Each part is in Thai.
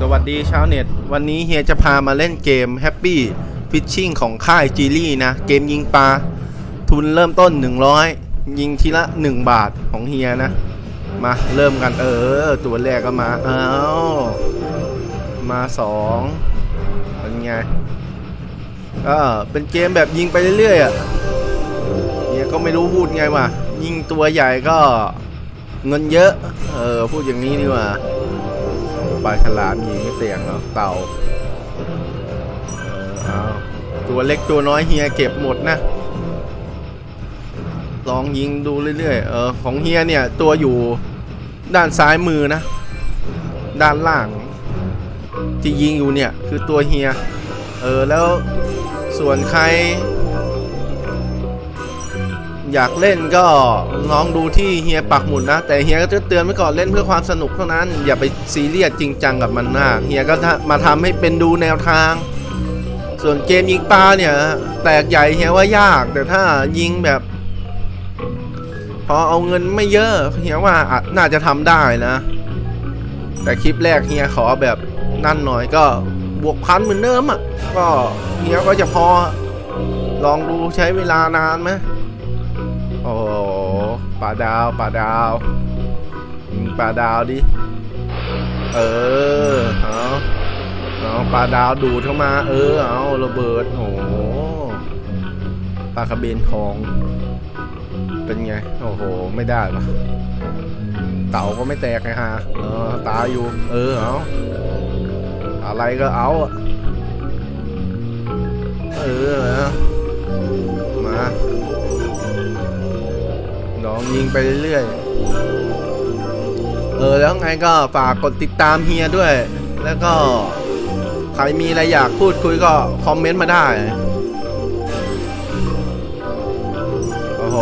สวัสดีชาวเน็ต วันนี้เฮียจะพามาเล่นเกม Happy Fishing ของค่ายจีลี่นะ เกมยิงปลา ทุนเริ่มต้น 100 ยิงทีละ 1 บาทของเฮียนะ มาเริ่มกันเออ ตัวแรกก็มาเอ้ามาสองเป็นไงก็เป็นเกมแบบยิงไปเรื่อยๆอะเฮียก็ไม่รู้พูดไงว่ะยิงตัวใหญ่ก็เงินเยอะ เออ พูดอย่างนี้ดีกว่า ปลาฉลามยิงไม่เตียงเนาะเต่าเอาตัวเล็กตัวน้อยเฮียเก็บหมดนะ ลองยิงดูเรื่อยๆเออของเฮียเนี่ยตัวอยู่ด้านซ้ายมือนะ ด้านล่าง ที่ยิงอยู่เนี่ยคือตัวเฮีย เออแล้วส่วนใคร อยากเล่นก็ลองดูที่เฮียปักหมุดนะ แต่เฮียก็จะเตือนไว้ก่อนเล่นเพื่อความสนุกเท่านั้น อย่าไปซีเรียสจริงจังกับมันมากเฮียก็มาทำให้เป็นดูแนวทาง ส่วนเกมยิงปลาเนี่ย แตกใหญ่เฮียว่ายาก แต่ถ้ายิงแบบ พอเอาเงินไม่เยอะเฮียว่าน่าจะทำได้นะ แต่คลิปแรกเฮียขอแบบนั่นหน่อยก็บวกพันเหมือนเดิมอะก็เฮียก็จะพอลองดูใช้เวลานานไหม โอ้ปลาดาวปลาดาวยิงปลาดาวดิ เออ เอาเอาปลาดาวดูดเข้ามา เออ เอาระเบิด โอ้โหปลากระเบนทอง เป็นไง โอ้โห ไม่ได้ปะเต่าก็ไม่แตกไงฮะ เออ ตาอยู่ เออ เอาอะไรก็เอาอะเออ มา ยิงไปเรื่อยๆ เออ แล้วไงก็ฝากกดติดตามเฮียด้วย แล้วก็ ใครมีอะไรอยากพูดคุยก็คอมเมนต์มาได้ โอ้โห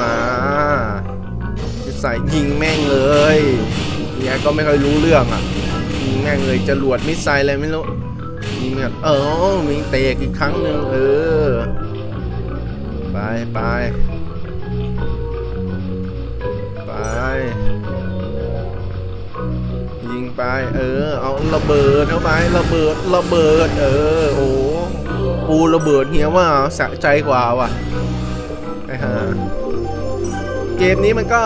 มาใส่ยิงแม่งเลยเฮียก็ไม่ค่อยรู้เรื่องอะ ยิงแม่งเลยจรวดมิสไซล์อะไรไม่รู้ยิงแบบเออมีเตะอีกครั้งหนึ่งเออ ไปไป ยิงไป เออ เอาระเบิดเข้าไประเบิดระเบิด เออ โอ้ปูระเบิดเฮียว่าสะใจกว่าว่ะไอ้ห่าเกมนี้มันก็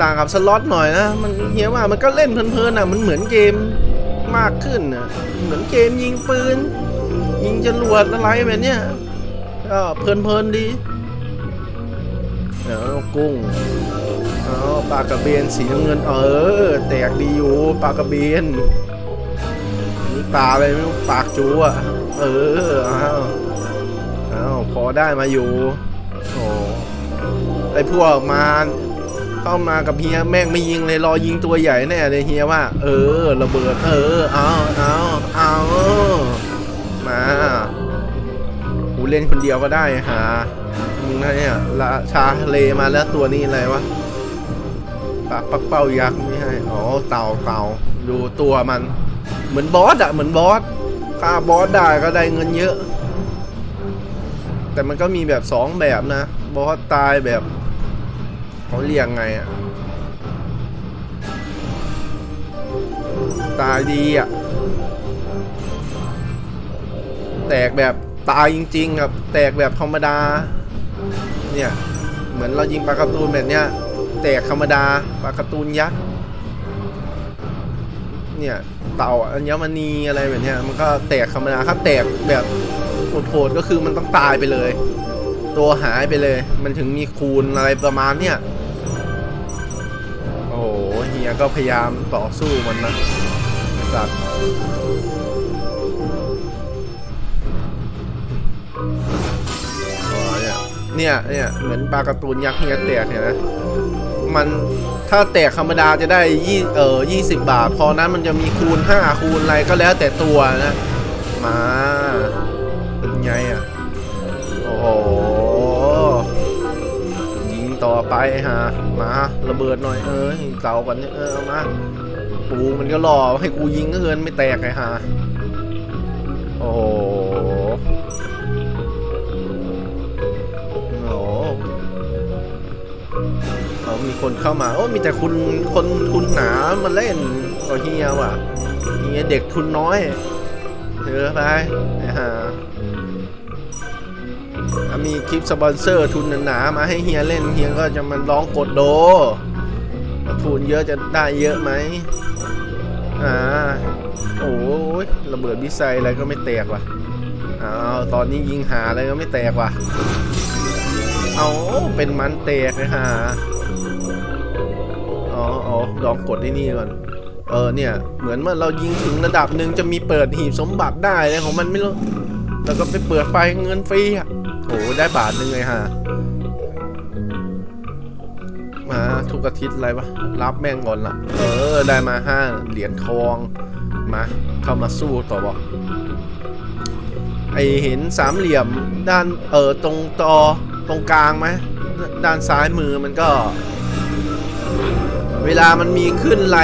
ต่างกับสล็อตหน่อยนะ มันเฮียว่ามันก็เล่นเพลินๆอะ มันเหมือนเกมมากขึ้นอะ เหมือนเกมยิงปืน ยิงจรวดอะไรแบบเนี้ยก็เพลินๆดี เอากุ้ง เอปลากระเบนสีน้ำเงิน เออ แตกดีอยู่ปลากระเบนนี่ปลาอะไรไม่รู้ปากจูอะ เออเอาเอาพอได้มาอยู่โอ้ไอพวกมาเข้ามากับเฮียแม่งไม่ยิงเลยรอยิงตัวใหญ่แน่เลยเฮียว่า เออ ระเบิด เออเอาเอาเอามากูเล่นคนเดียวก็ได้หามึงนะเนี่ยราชาเลมาแล้วตัวนี้อะไรวะ ปากปักเป้ายักษ์ไม่ให้อ๋อเต่าเต่าดูตัวมัน เหมือนบอสอะเหมือนบอสฆ่าบอสได้ก็ได้เงินเยอะ แต่มันก็มีแบบสองแบบนะบอสตายแบบเขาเรียงไงอะตายดีอะแตกแบบตายจริงๆครับแตกแบบธรรมดา เนี่ย เหมือนเรายิงปลากร์ตูนแบบเนี้ย แตกธรรมดาปลาการ์ตูนยักษ์เนี่ยเต่าอัญมณีอะไรแบบเนี้ยมันก็แตกธรรมดาถ้าแตกแบบโหดๆก็คือมันต้องตายไปเลย ตัวหายไปเลย มันถึงมีคูณอะไรประมาณเนี้ยโอ้โหเฮียก็พยายามต่อสู้มันนะสัตว์เนี่ยเนี่ยเนี่ยเหมือนปลาการ์ตูนยักษ์เฮียแตกเห็นไหม มันถ้าแตกธรรมดาจะได้ยี่เออยี่สิบบาท พอนั้นมันจะมีคูณห้าคูณอะไรก็แล้วแต่ตัวนะ มา เป็นไงอะ โอ้โหยิงต่อไปฮะมาระเบิดหน่อยเออเตากันเนี่ยเออมาปูมันก็รอให้กูยิงก็เกินไม่แตกไงฮะโอ้โห เอเอามีคนเข้ามา โอ้มีแต่คุณคนคุณหนามาเล่นก็เฮียว่ะเฮียเด็กทุนน้อยเถอะไปนะฮะถ้ามีคลิปสปอนเซอร์ทุนหนาๆมาให้เฮียเล่นเฮียก็จะมันร้องกดโดทุนเยอะจะได้เยอะไหมอ่าโอ้ยระเบิดวิสัยอะไรก็ไม่แตกว่ะอ้าวตอนนี้ยิงหาอะไรก็ไม่แตกว่ะเอาเป็นมันเตกเลยฮะ อ๋ออ๋อลองกดที่นี่ก่อน เออเนี่ย เหมือนเมื่อเรายิงถึงระดับหนึ่งจะมีเปิดหีบสมบัติได้เลยของมันไม่รู้แล้วก็ไปเปิดไฟเงินฟรีอะโอ้ได้บาทหนึ่งเลยฮะมาทุกอาทิตย์อะไรวะรับแม่งก่อนละเออได้มาห้าเหรียญทองมาเข้ามาสู้ต่อบอกไอเห็นสามเหลี่ยมด้านเออตรงตอตรงกลางไหมด้านซ้ายมือมันก็ เวลามันมีขึ้นไร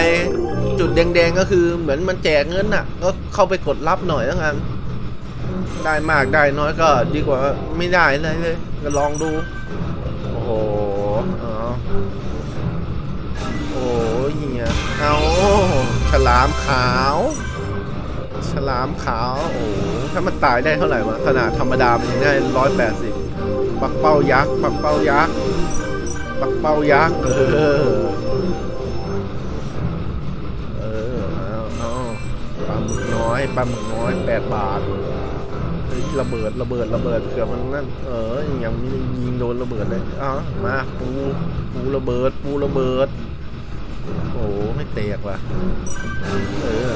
จุดแดงๆก็คือเหมือนมันแจกเงินน่ะ ก็เข้าไปกดรับหน่อยแล้วกันได้มากได้น้อยก็ดีกว่าไม่ได้เลยเลย ก็ลองดู โอ้โหอ๋อโอ้ยเหี้ยเอาฉลามขาว ฉลามขาว โอ้ถ้ามันตายได้เท่าไหร่วะขนาดธรรมดามันยังได้ร้อยแปดสิบปักเป้ายักษ์ปักเป้ายักษ์ ปักเป้ายักษ์ เออ เออ เอาเอาปลาหมึกน้อยปลาหมึกน้อยแปดบาทเฮ้ยระเบิดระเบิดระเบิดเผื่อมันนั่นเออยังนี้ยิงโดนระเบิดเลยอ้ามาปูปูระเบิด ปูระเบิด โอ้ไม่แตกว่ะ เออ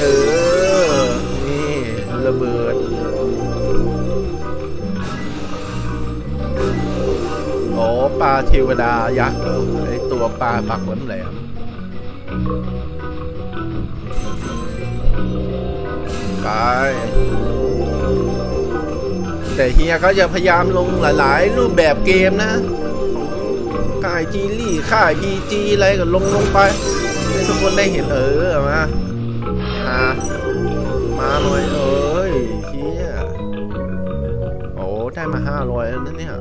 เออนี่ระเบิด ปลาเทวดายักษ์เหรอไอตัวปลาปากแหลมแหลมไปแต่เฮียก็จะพยายามลงหลาย ๆ รูปแบบเกมนะข่ายจีลี่ค่ายพีจีอะไรก็ลงลงไปให้ทุกคนได้เห็นเออมามามาหน่อยเอ้ยเฮียโอ้ได้มาห้าร้อยแล้วนะเนี่ย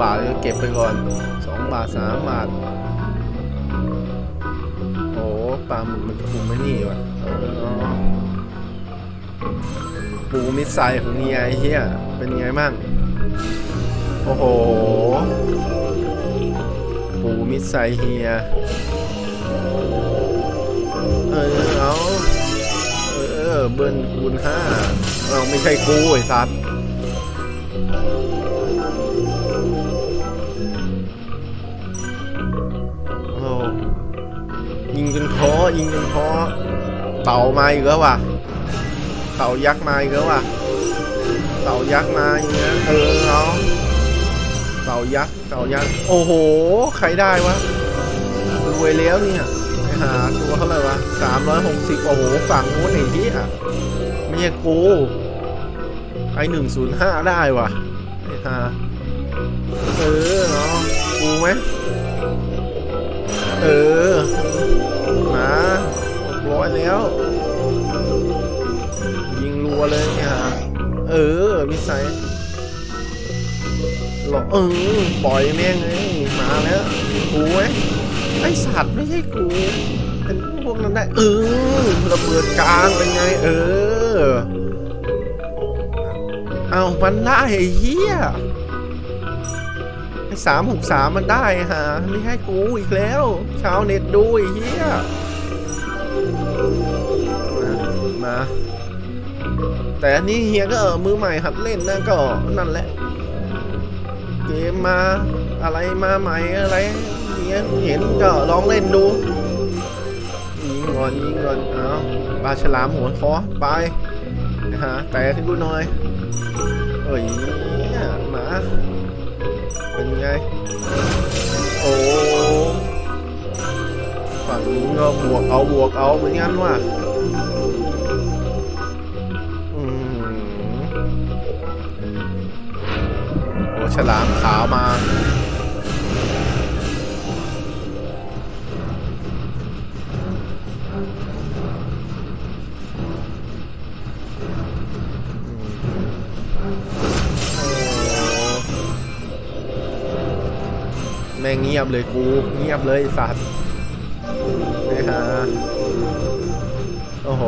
บาทก็เก็บไปก่อนสองบาทสามบาทโอ้ปลาหมึกมันคุมไม่นี่ว่ะปูมิดไซของเนียไอเฮียเป็นไงบ้างโอ้โห ปูมิดไซเฮียเออเอาเออเบิ้ลคูณห้าเอาไม่ใช่กูไอ้สัตว์ จนท้อยิงจนท้อเต่ามาอีกแล้วว่ะ เต่ายักษ์มาอีกแล้วว่ะ เต่ายักษ์มาอย่างเงี้ยเออเอาเต่ายักษ์เต่ายักษ์โอ้โห ใครได้วะรวยแล้วเนี่ยไปหาตัวเท่าไหร่วะสามร้อยหกสิบโอ้โหฝั่งนู้นไอ้ที่อะไม่ใช่กูไอหนึ่งศูนย์ห้าได้วะไอ้ห่าเออเนาะกูไหมเออ มาร้อยแล้ว ยิงรัวเลยเนี่ยฮะเออมิสไซล์หรอเออปล่อยแม่งเลยมาแล้วกูไหมไอสัตว์ไม่ใช่กูเป็นพวกนั้นได้เออระเบิดกลางเป็นไง เออ เอามันได้เหี้ย สามหกสามมันได้ฮะไม่ให้กูอีกแล้ว ชาวเน็ตดูไอ้เหี้ยมา แต่อันนี้เฮียก็เออมือใหม่หัดเล่นนะก็นั่นแหละ เกมมาอะไรมาใหม่อะไรเฮียเห็นก็ลองเล่นดูยิงก่อนยิงก่อนเอาปลาฉลามหัวคอไปนะฮะแต่ให้กูหน่อยเอ้ยมา ไง โอ้ฝั่งนู้นก็บวกเอาบวกเอาเหมือนกันว่ะอืมโอ้ฉลามขาวมา ยบเลยกู เงียบเลยสัตว์นะฮะโอ้โห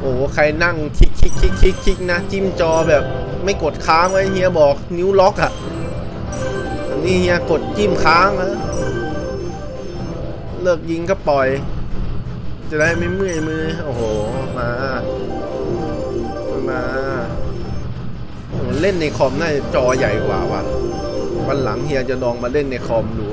โอ้โห ใครนั่งคลิกคลิกคลิกคลิกคลิกนะ จิ้มจอแบบไม่กดค้างไว้เฮียบอกนิ้วล็อกอะ่ะอันนี้เฮียกดจิ้มค้างนะเลิกยิงก็ปล่อย จะได้ไม่เมื่อยมือ โอ้โห มา มา เล่นในคอมน่าจะจอใหญ่กว่าว่ะวันหลังเฮียจะลองมาเล่นในคอมดู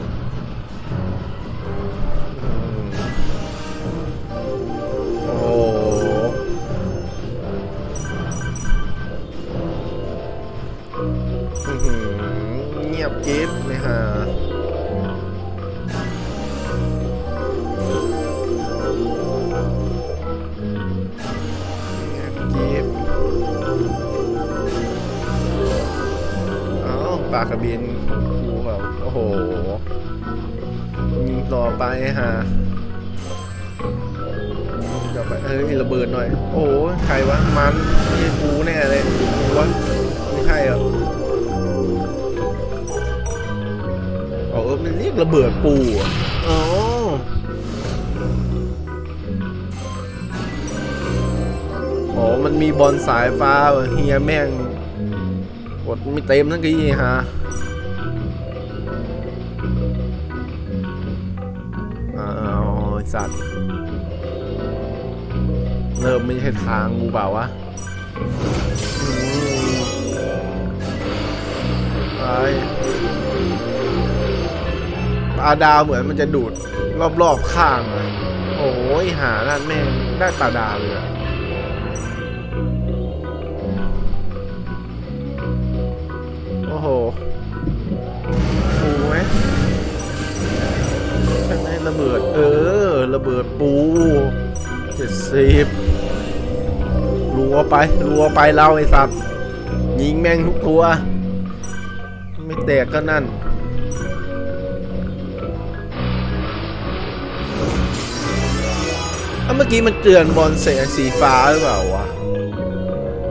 กระบินกูแบบ โอ้โหยิงต่อไปฮะจะไปเฮ้ยระเบิดหน่อย โอ้ยใครวะ มันนี่กูแน่เลยกูวะไม่ใช่เหรอเออมันเรียกระเบิดปูอะอ๋ออ๋อมันมีบอลสายฟ้าเฮียแม่งกดไม่เต็มทั้งกี้ฮะ สัตว์ เริ่มไม่ใช่ทางกูเปล่าวะไปปลาดาวเหมือนมันจะดูดรอบๆข้างอะโอ้ยหานั่นแม่งได้ปลาดาวเลยอะโอ้โหปูไหมใช่ไหมระเบิด เออ ระเบิดปูเจ็ดสิบรัวไปรัวไปเราไอ้สัตว์ยิงแม่งทุกตัว ไม่แตกก็นั่นเอ้าเมื่อกี้มันเตือนบอลเสียสีฟ้าหรือเปล่าวะ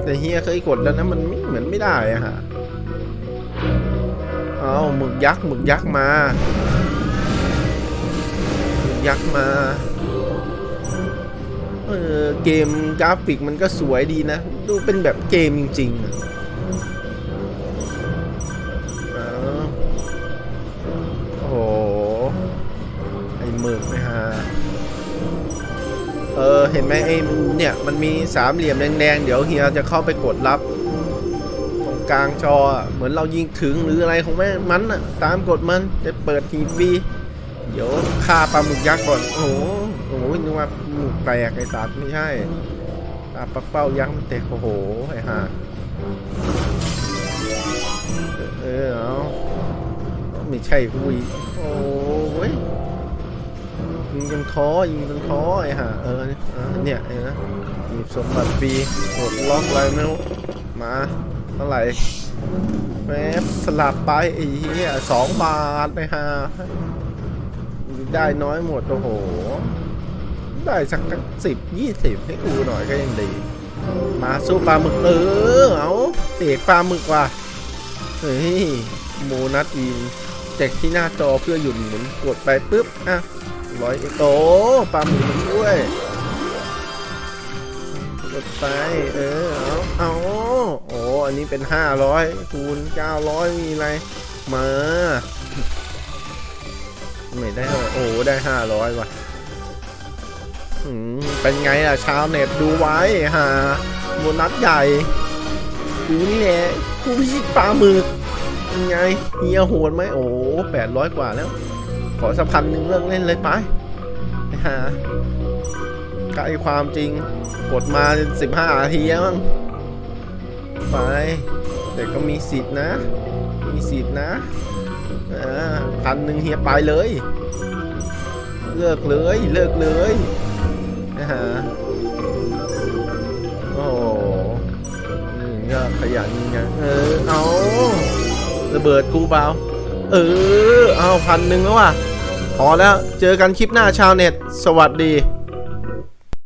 แต่เฮียเคยกดแล้วนะมันเหมือนไม่ได้อะฮะ เอาหมึกยักษ์หมึกยักษ์มา ยักษ์มาเออเกมกราฟิกมันก็สวยดีนะ ดูเป็นแบบเกมจริงๆอะโอ้โห ไอ้หมึกนะฮะ เออ เห็นไหมไอ้เนี่ย มันมีสามเหลี่ยมแดงๆ เดี๋ยวเฮียจะเข้าไปกดรับ ตรงกลางจอเหมือนเรายิงถึงหรืออะไรของแม่มันอะตามกดมันจะเปิดทีฟรี เดี๋ยวฆ่าปลาหมึกยักษ์ก่อน โอ้โหโอ้โหนึกว่าหมึกแตกไอ้สัตว์ไม่ใช่ปลาปักเป้ายักษ์มันแตกโอ้โหไอ้ห่าเออเอาไม่ใช่คุยโอ้ยยิงจนท้อยิงจนท้อไอ้ห่าเออเนี่ยไอ้นะหยิบสมบัติฟรีกดล็อกอะไรไม่รู้มาเท่าไหร่แป๊บสลับไปไอ้เหี้ยสองบาทนะฮะ ได้น้อยหมดโอ้โห ได้สักสิบยี่สิบให้กูหน่อยก็ยังดี มาสู้ปลาหมึกเออเอาเตะปลาหมึกว่ะเฮ้ยโมนัสอินแจกที่หน้าจอเพื่อหยุดหมุนกดไปปุ๊บอะร้อยโตปลาหมึกมันช่วยกดไปเออเอาเอาโอ้อันนี้เป็น500คูณ900มีอะไรมา ไม่ได้เท่าไหร่โอ้ได้500ว่ะเป็นไงล่ะ ชาวเน็ตดูไว้ฮะโบนัสใหญ่กูนี่แหละกูพิชิตปลาหมึกเป็นไงเฮียโหดไหมโอ้แปดร้อยกว่าแล้ว ขอสักพันหนึ่งเลิกเล่นเลยไปไปหาใกล้ความจริง กดมาสิบห้านาทีแล้วมั้งไป แต่ก็มีสิทธิ์นะ มีสิทธิ์นะ พันหนึ่งเฮียไปเลย เลิกเลยเลิกเลยนะฮะโอ้โหนี่ก็ขยันจริงเออเอาระเบิดกูเปล่าเออเอาพันหนึ่งแล้วว่ะพอแล้วเจอกันคลิปหน้าชาวเน็ต สวัสดี